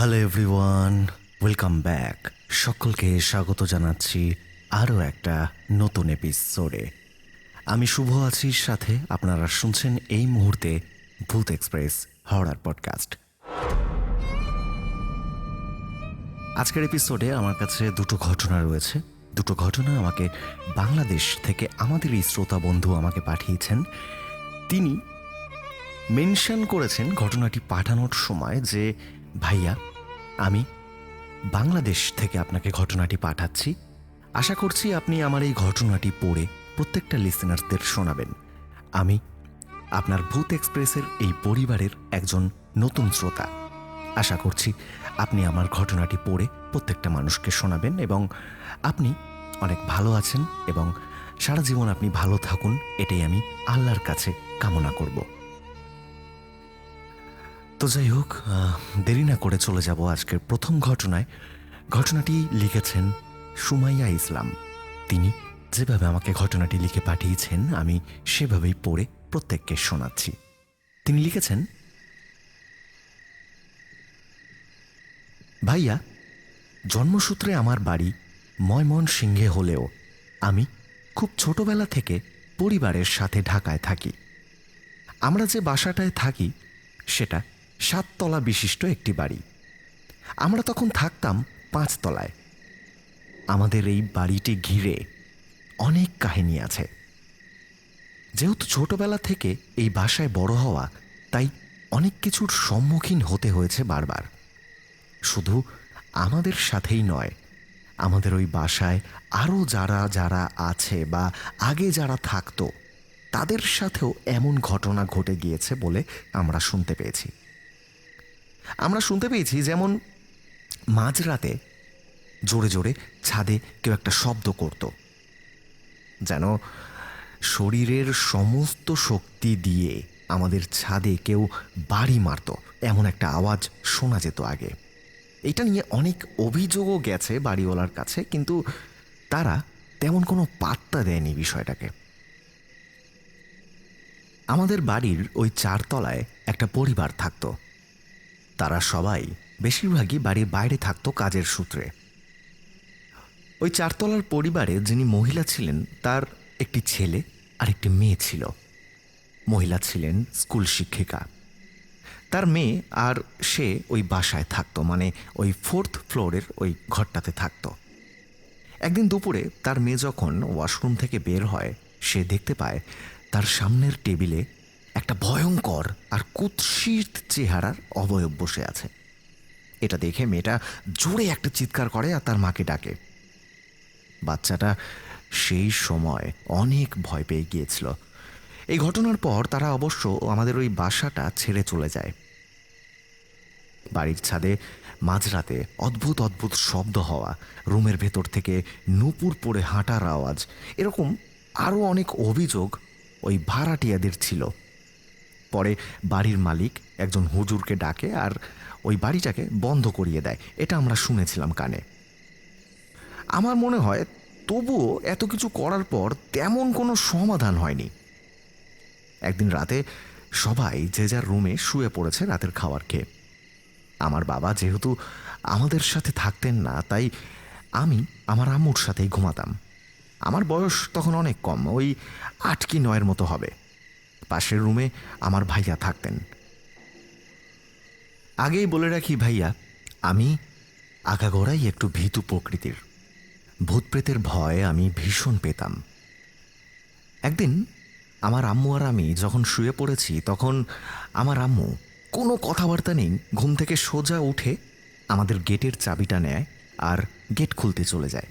Hello everyone welcome back সকলকে স্বাগত জানাচ্ছি আরও একটা নতুন এপিসোডে আমি শুভ আছির সাথে আপনারা শুনছেন এই মুহূর্তে ভূত এক্সপ্রেস হাওড়ার পডকাস্ট আজকের এপিসোডে আমার কাছে দুটো ঘটনা রয়েছে। দুটো ঘটনা আমাকে বাংলাদেশ থেকে আমাদের এই শ্রোতা বন্ধু আমাকে পাঠিয়েছেন। তিনি মেনশন করেছেন ঘটনাটি পাঠানোর সময় যে ভাইয়া, আমি বাংলাদেশ থেকে আপনাকে ঘটনাটি পাঠাচ্ছি। আশা করছি আপনি আমার এই ঘটনাটি পড়ে প্রত্যেকটা লিসেনার্সদের শোনাবেন। আমি আপনার ভূত এক্সপ্রেসের এই পরিবারের একজন নতুন শ্রোতা। আশা করছি আপনি আমার ঘটনাটি পড়ে প্রত্যেকটা মানুষকে শোনাবেন এবং আপনি অনেক ভালো আছেন এবং সারা জীবন আপনি ভালো থাকুন, এটাই আমি আল্লাহর কাছে কামনা করব। তো যাই হোক দেরি না করে চলে যাব আজকের প্রথম ঘটনায়। ঘটনাটি লিখেছেন সুমাইয়া ইসলাম। তিনি যেভাবে আমাকে ঘটনাটি লিখে পাঠিয়েছেন, আমি সেভাবেই পড়ে প্রত্যেককে শোনাচ্ছি। তিনি লিখেছেন, ভাইয়া, জন্মসূত্রে আমার বাড়ি ময়মন সিংহে হলেও আমি খুব ছোটবেলা থেকে পরিবারের সাথে ঢাকায় থাকি। আমরা যে বাসাটায় থাকি, সেটা সাততলা বিশিষ্ট একটি বাড়ি। আমরা তখন থাকতাম পাঁচতলায়। আমাদের এই বাড়িটি ঘিরে অনেক কাহিনী আছে। যেহেতু ছোটবেলা থেকে এই বাসায় বড় হওয়া, তাই অনেক কিছুর সম্মুখীন হতে হয়েছে বারবার। শুধু আমাদের সাথেই নয়, আমাদের ওই বাসায় আরও যারা যারা আছে বা আগে যারা থাকতো, তাদের সাথেও এমন ঘটনা ঘটে গিয়েছে বলে আমরা শুনতে পেয়েছি। আমরা শুনতে পেয়েছি যেমন মাঝরাতে জোরে জোরে ছাদে কেউ একটা শব্দ করত, যেন শরীরের সমস্ত শক্তি দিয়ে আমাদের ছাদে কেউ বাড়ি মারত, এমন একটা আওয়াজ শোনা যেত আগে। এটা নিয়ে অনেক অভিযোগও গেছে বাড়িওয়ালার কাছে, কিন্তু তারা তেমন কোনো পাত্তা দেয়নি বিষয়টাকে। আমাদের বাড়ির ওই চারতলায় একটা পরিবার থাকতো। তারা সবাই বেশিরভাগই বাড়ির বাইরে থাকতো কাজের সূত্রে। ওই চারতলার পরিবারে যিনি মহিলা ছিলেন, তার একটি ছেলে আর একটি মেয়ে ছিল। মহিলা ছিলেন স্কুল শিক্ষিকা। তার মেয়ে আর সে ওই বাসায় থাকতো মানে ওই ফোর্থ ফ্লোরের ওই ঘরটাতে থাকতো। একদিন দুপুরে তার মেয়ে যখন ওয়াশরুম থেকে বের হয়, সে দেখতে পায় তার সামনের টেবিলে একটা ভয়ঙ্কর আর কুৎসিত চেহারার অবয়ব বসে আছে। এটা দেখে মেয়েটা জোরে একটা চিৎকার করে আর তার মাকে ডাকে। বাচ্চাটা সেই সময় অনেক ভয় পেয়ে গিয়েছিল। এই ঘটনার পর তারা অবশ্য আমাদের ওই বাসাটা ছেড়ে চলে যায়। বাড়ির ছাদে মাঝরাতে অদ্ভুত অদ্ভুত শব্দ হওয়া, রুমের ভেতর থেকে নুপুর পড়ে হাঁটার আওয়াজ, এরকম আরও অনেক অভিযোগ ওই ভাড়াটিয়াদের ছিল। পরে বাড়ির মালিক একজন হুজুরকে ডাকে আর ওই বাড়িটাকে বন্ধ করিয়ে দেয়। এটা আমরা শুনেছিলাম কানে। আমার মনে হয় তবুও এত কিছু করার পর তেমন কোনো সমাধান হয়নি। একদিন রাতে সবাই যে যার রুমে শুয়ে পড়েছে রাতের খাবার খেয়ে। আমার বাবা যেহেতু আমাদের সাথে থাকতেন না, তাই আমি আমার আম্মুর সাথেই ঘুমাতাম। আমার বয়স তখন অনেক কম, ওই আট কি নয়ের মতো হবে। পাশের রুমে আমার ভাইয়া থাকতেন। আগেই বলে রাখি ভাইয়া, আমি আগাগোড়াই একটু ভীতু প্রকৃতির। ভূতপ্রেতের ভয় আমি ভীষণ পেতাম। একদিন আমার আম্মু আর আমি যখন শুয়ে পড়েছি, তখন আমার আম্মু কোনো কথাবার্তা নেই, ঘুম থেকে সোজা উঠে আমাদের গেটের চাবিটা নেয় আর গেট খুলতে চলে যায়।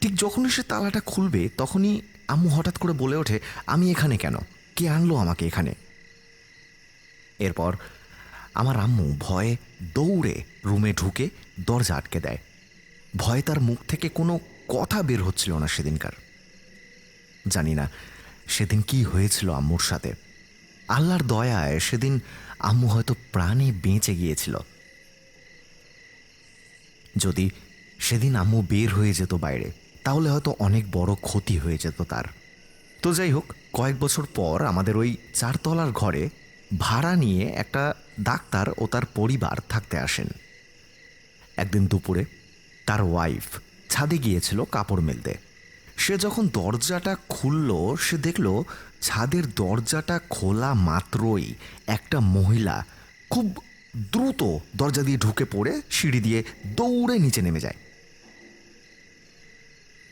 ঠিক যখনই সে তালাটা খুলবে, তখনই আম্মু হঠাৎ করে বলে ওঠে, আমি এখানে কেন? কে আনলো আমাকে এখানে? এরপর আমার আম্মু ভয়ে দৌড়ে রুমে ঢুকে দরজা আটকে দেয়। ভয়ে তার মুখ থেকে কোনো কথা বের হচ্ছিল না সেদিনকার। জানি না সেদিন কি হয়েছিল আম্মুর সাথে। আল্লাহর দয়ায় সেদিন আম্মু হয়তো প্রাণে বেঁচে গিয়েছিল। যদি সেদিন আম্মু বের হয়ে যেত বাইরে, তাহলে হয়তো অনেক বড় ক্ষতি হয়ে যেত তার। তো যাই হোক, কয়েক বছর পর আমাদের ওই চারতলার ঘরে ভাড়া নিয়ে একটা ডাক্তার ও তার পরিবার থাকতে আসেন। একদিন দুপুরে তার ওয়াইফ ছাদে গিয়েছিল কাপড় মেলতে। সে যখন দরজাটা খুলল, সে দেখল ছাদের দরজাটা খোলা মাত্রই একটা মহিলা খুব দ্রুত দরজা দিয়ে ঢুকে পড়ে সিঁড়ি দিয়ে দৌড়ে নিচে নেমে যায়।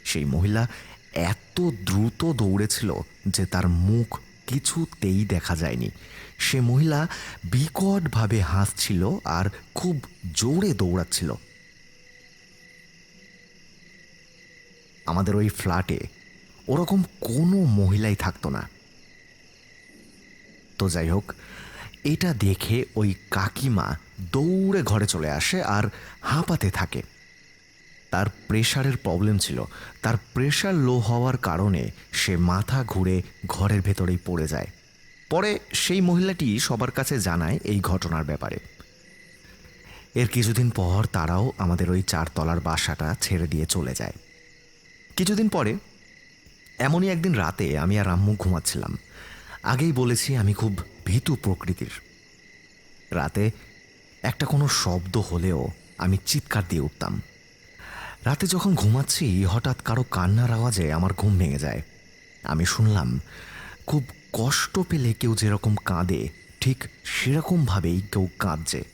সেই মহিলা এত দ্রুত দৌড়েছিল যে তার মুখ কিছুতেই দেখা যায়নি। সে মহিলা বিকটভাবে হাসছিল আর খুব জোরে দৌড়াচ্ছিল। আমাদের ওই ফ্ল্যাটে ওরকম কোনো মহিলাই থাকতো না। তো যাই হোক, এটা দেখে ওই কাকিমা দৌড়ে ঘরে চলে আসে আর হাঁপাতে থাকে। তার প্রেশারের প্রবলেম ছিল। তার প্রেশার লো হওয়ার কারণে সে মাথা ঘুরে ঘরের ভেতরেই পড়ে যায়। পরে সেই মহিলাটি সবার কাছে জানায় এই ঘটনার ব্যাপারে। এর কিছুদিন পর তারাও আমাদের ওই চারতলার বাসাটা ছেড়ে দিয়ে চলে যায়। কিছুদিন পরে, এমনই একদিন রাতে আমি আর আম্মু ঘুমাচ্ছিলাম। আগেই বলেছি আমি খুব ভীতু প্রকৃতির। রাতে একটা কোনো শব্দ হলেও আমি চিৎকার দিয়ে উঠতাম। রাতে যখন ঘুমাচ্ছি, হঠাৎ কারও কান্নার আওয়াজে আমার ঘুম ভেঙে যায়। আমি শুনলাম, খুব কষ্ট পেলে কেউ যেরকম কাঁদে, ঠিক সেরকমভাবেই কেউ কাঁদছে।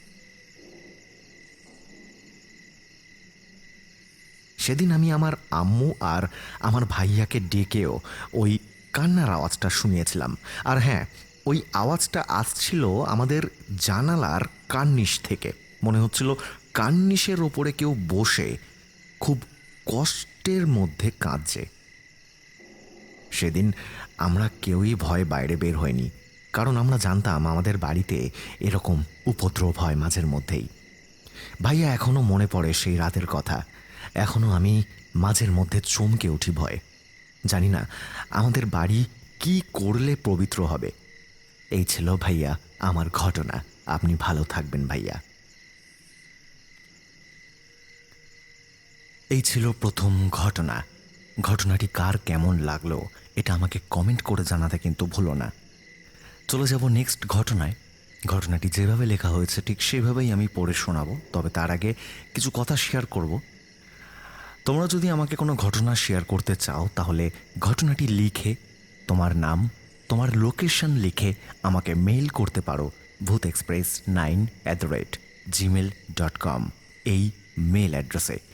সেদিন আমি আমার আম্মু আর আমার ভাইয়াকে ডেকেও ওই কান্নার আওয়াজটা শুনিয়েছিলাম। আর হ্যাঁ ওই আওয়াজটা আসছিল আমাদের জানালার কান্নিশ থেকে। মনে হচ্ছিল কান্নিশের ওপরে কেউ বসে খুব কষ্টের মধ্যে কাঁদছে। সেদিন আমরা কেউই ভয় বাইরে বের হয়নি, কারণ আমরা জানতাম আমাদের বাড়িতে এরকম উপদ্রব হয় মাঝের মধ্যেই। ভাইয়া এখনও মনে পড়ে সেই রাতের কথা। এখনও আমি মাঝের মধ্যে চমকে উঠি ভয়। জানি না, আমাদের বাড়ি কি করলে পবিত্র হবে। এই ছিল ভাইয়া আমার ঘটনা। আপনি ভালো থাকবেন ভাইয়া। এই ছিল প্রথম ঘটনা। ঘটনাটি কার কেমন লাগল, এটা আমাকে কমেন্ট করে জানাতে কিন্তু ভুলো না। চলে যাব নেক্সট ঘটনায়। ঘটনাটি যেভাবে লেখা হয়েছে, ঠিক সেভাবেই আমি পড়ে শোনাবো, তবে তার আগে কিছু কথা শেয়ার করব। তোমরা যদি আমাকে কোনো ঘটনা শেয়ার করতে চাও, তাহলে ঘটনাটি লিখে, তোমার নাম, তোমার লোকেশন লিখে আমাকে মেইল করতে পারো। Bhoot express nine at the rate Gmail dot com এই মেল অ্যাড্রেসে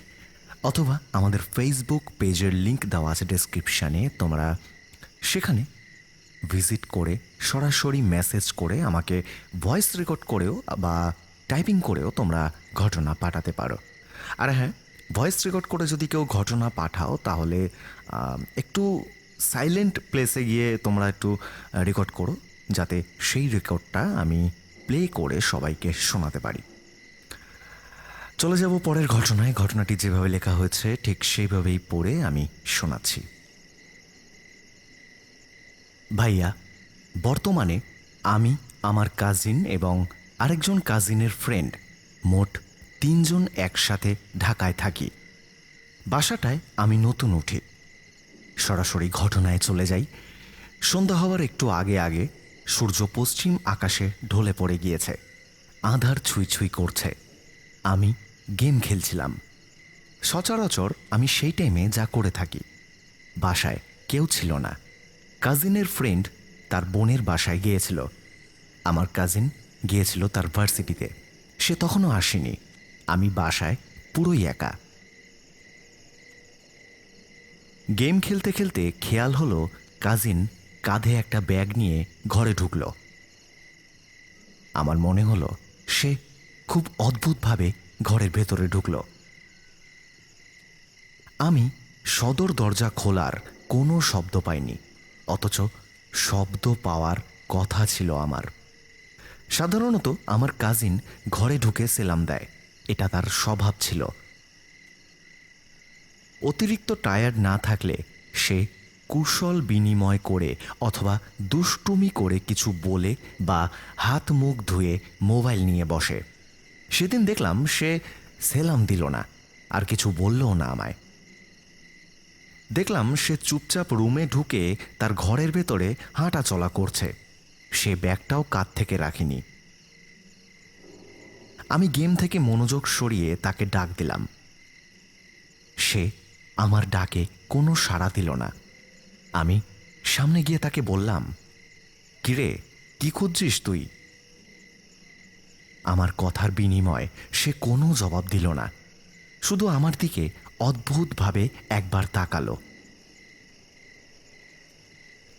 অথবা আমাদের ফেসবুক পেজের লিংক দেওয়া আছে ডেসক্রিপশানে তোমরা সেখানে ভিজিট করে, সরাসরি মেসেজ করে আমাকে ভয়েস রেকর্ড করেও বা টাইপিং করেও তোমরা ঘটনা পাঠাতে পারো। আর হ্যাঁ ভয়েস রেকর্ড করে যদি কেউ ঘটনা পাঠাও, তাহলে একটু সাইলেন্ট প্লেসে গিয়ে তোমরা একটু রেকর্ড করো, যাতে সেই রেকর্ডটা আমি প্লে করে সবাইকে শোনাতে পারি। চলে যাব পরের ঘটনায়। ঘটনাটি যেভাবে লেখা হয়েছে, ঠিক সেইভাবেই পড়ে আমি শোনাচ্ছি। ভাইয়া, বর্তমানে আমি, আমার কাজিন এবং আরেকজন কাজিনের ফ্রেন্ড মোট তিনজন একসাথে ঢাকায় থাকি। বাসাটায় আমি নতুন উঠি। সরাসরি ঘটনায় চলে যাই। সন্ধ্যা হওয়ার একটু আগে আগে সূর্য পশ্চিম আকাশে ঢলে পড়ে গিয়েছে। আধার ছুঁই ছুঁই করছে। আমি গেম খেলছিলাম। সচরাচর আমি সেই টাইমে যা করে থাকি। বাসায় কেউ ছিল না। কাজিনের ফ্রেন্ড তার বোনের বাসায় গিয়েছিল। আমার কাজিন গিয়েছিল তার ভার্সিটিতে সে তখনও আসেনি। আমি বাসায় পুরোই একা। গেম খেলতে খেলতে খেয়াল হলো কাজিন কাঁধে একটা ব্যাগ নিয়ে ঘরে ঢুকলো। আমার মনে হলো সে খুব অদ্ভুতভাবে ঘরের ভেতরে ঢুকলো। আমি সদর দরজা খোলার কোনো শব্দ পাইনি, অথচ শব্দ পাওয়ার কথা ছিল আমার। সাধারণত আমার কাজিন ঘরে ঢুকে সেলাম দেয়, এটা তার স্বভাব ছিল। অতিরিক্ত টায়ার্ড না থাকলে সে কুশল বিনিময় করে অথবা দুষ্টুমি করে কিছু বলে বা হাত মুখ ধুয়ে মোবাইল নিয়ে বসে। সেদিন দেখলাম সে সেলাম দিল না, আর কিছু বললও না আমায়। দেখলাম সে চুপচাপ রুমে ঢুকে তার ঘরের ভেতরে হাঁটা চলা করছে। সে ব্যাগটাও কাত থেকে রাখিনি। আমি গেম থেকে মনোযোগ সরিয়ে তাকে ডাক দিলাম। সে আমার ডাকে কোনো সাড়া দিল না। আমি সামনে গিয়ে তাকে বললাম, কিরে, কি খুঁজছিস তুই? আমার কথার বিনিময়ে সে কোনো জবাব দিল না। শুধু আমার দিকে অদ্ভুতভাবে একবার তাকালো।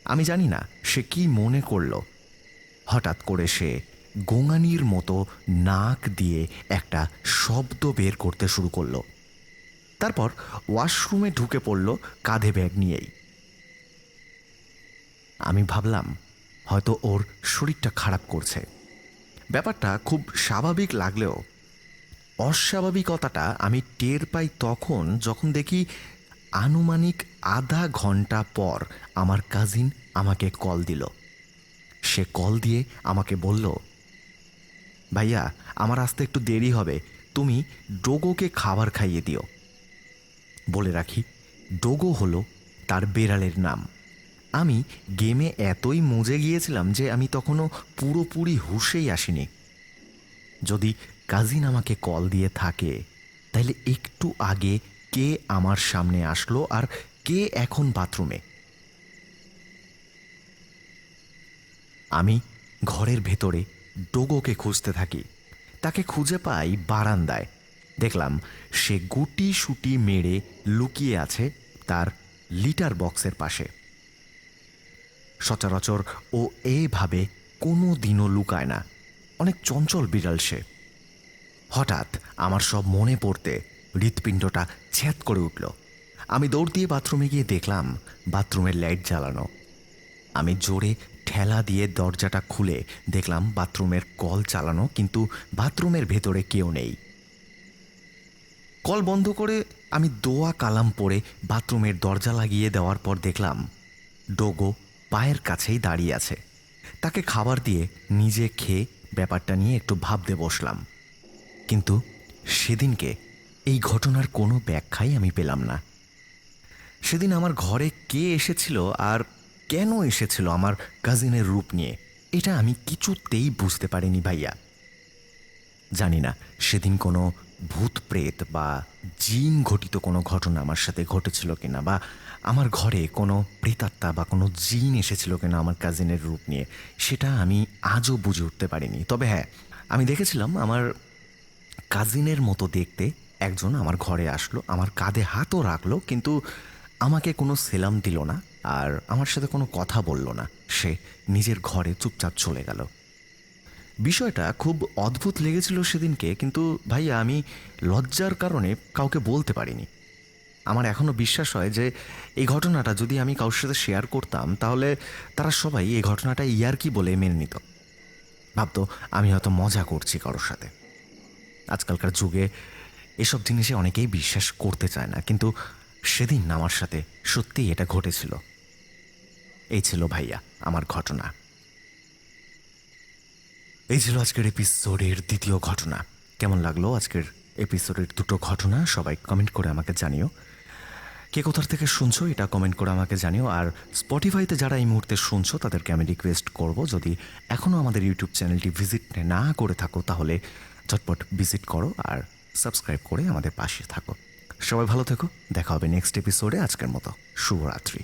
আমি জানি না সে কি মনে করল। হঠাৎ করে সে গোঙানির মতো নাক দিয়ে একটা শব্দ বের করতে শুরু করল। তারপর ওয়াশরুমে ঢুকে পড়ল কাঁধে ব্যাগ নিয়েই। আমি ভাবলাম, হয়তো ওর শরীরটা খারাপ করছে। ব্যাপারটা খুব স্বাভাবিক লাগলেও, অস্বাভাবিকতাটা আমি টের পাই তখন যখন দেখি আনুমানিক আধা ঘণ্টা পর আমার কাজিন আমাকে কল দিল। সে কল দিয়ে আমাকে বলল, ভাইয়া, আমার আসতে একটু দেরি হবে, তুমি ডোগোকে খাবার খাইয়ে দিও। বলে রাখি, ডোগো হলো তার বেড়ালের নাম। আমি গেমে এতই মজে গিয়েছিলাম যে আমি তখনও পুরোপুরি হুশেই আসিনি। যদি কাজিন আমাকে কল দিয়ে থাকে তাহলে একটু আগে কে আমার সামনে আসলো আর কে এখন বাথরুমে? আমি ঘরের ভেতরে ডোগোকে খুঁজতে থাকি। তাকে খুঁজে পাই বারান্দায়। দেখলাম সে গুটি সুটি মেরে লুকিয়ে আছে তার লিটার বক্সের পাশে। সচরাচর ও এভাবে কোনো দিনও লুকায় না। অনেক চঞ্চল বিড়াল সে। হঠাৎ আমার সব মনে পড়তে হৃৎপিণ্ডটা ছ্যাদ করে উঠল। আমি দৌড় দিয়ে বাথরুমে গিয়ে দেখলাম বাথরুমের লাইট জ্বালানো। আমি জোরে ঠেলা দিয়ে দরজাটা খুলে দেখলাম বাথরুমের কল চালানো, কিন্তু বাথরুমের ভেতরে কেউ নেই। কল বন্ধ করে আমি দোয়া কালাম পরে বাথরুমের দরজা লাগিয়ে দেওয়ার পর দেখলাম ডোগো পায়ের কাছেই দাঁড়িয়ে আছে। তাকে খাবার দিয়ে নিজে খেয়ে ব্যাপারটা নিয়ে একটু ভাবতে বসলাম। কিন্তু সেদিনকে এই ঘটনার কোনো ব্যাখ্যাই আমি পেলাম না। সেদিন আমার ঘরে কে এসেছিল আর কেন এসেছিল আমার কাজিনের রূপ নিয়ে, এটা আমি কিছুতেই বুঝতে পারিনি ভাইয়া। জানি না, সেদিন কোনো ভূত প্রেত বা জিন ঘটিত কোনো ঘটনা আমার সাথে ঘটেছিল কিনা বা আমার ঘরে কোনো প্রেতাত্মা বা কোনো জিন এসেছিল কিনা আমার কাজিনের রূপ নিয়ে, সেটা আমি আজও বুঝে উঠতে পারিনি। তবে হ্যাঁ আমি দেখেছিলাম আমার কাজিনের মতো দেখতে একজন আমার ঘরে আসলো, আমার কাঁধে হাতও রাখল, কিন্তু আমাকে কোনো সেলাম দিল না আর আমার সাথে কোনো কথা বলল না। সে নিজের ঘরে চুপচাপ চলে গেল। বিষয়টা খুব অদ্ভুত লেগেছিল সেদিনকে, কিন্তু ভাইয়া, আমি লজ্জার কারণে কাউকে বলতে পারিনি। আমার এখনও বিশ্বাস হয় যে, এই ঘটনাটা যদি আমি কারোর সাথে শেয়ার করতাম, তাহলে তারা সবাই এই ঘটনাটা ইয়ারকি বলে মেনে নিত। ভাবতো, আমি হয়তো মজা করছি কারোর সাথে। আজকালকার যুগে এসব জিনিসে অনেকেই বিশ্বাস করতে চায় না, কিন্তু সেদিন আমার সাথে সত্যিই এটা ঘটেছিল। এই ছিল ভাইয়া, আমার ঘটনা। এই ছিল আজকের এপিসোডের দ্বিতীয় ঘটনা। কেমন লাগল আজকের এপিসোডের দুটো ঘটনা? সবাই কমেন্ট করে আমাকে জানিও। কে কোথার থেকে শুনছো এটা কমেন্ট করে আমাকে জানিও। আর স্পটিফাইতে যারা এই মুহূর্তে শুনছো, তাদেরকে আমি রিকোয়েস্ট করব, যদি এখনও আমাদের ইউটিউব চ্যানেলটি ভিজিট না করে থাকো, তাহলে ঝটপট ভিজিট করো আর সাবস্ক্রাইব করে আমাদের পাশে থাকো। সবাই ভালো থেকো। দেখা হবে নেক্সট এপিসোডে আজকের মতো শুভরাত্রি।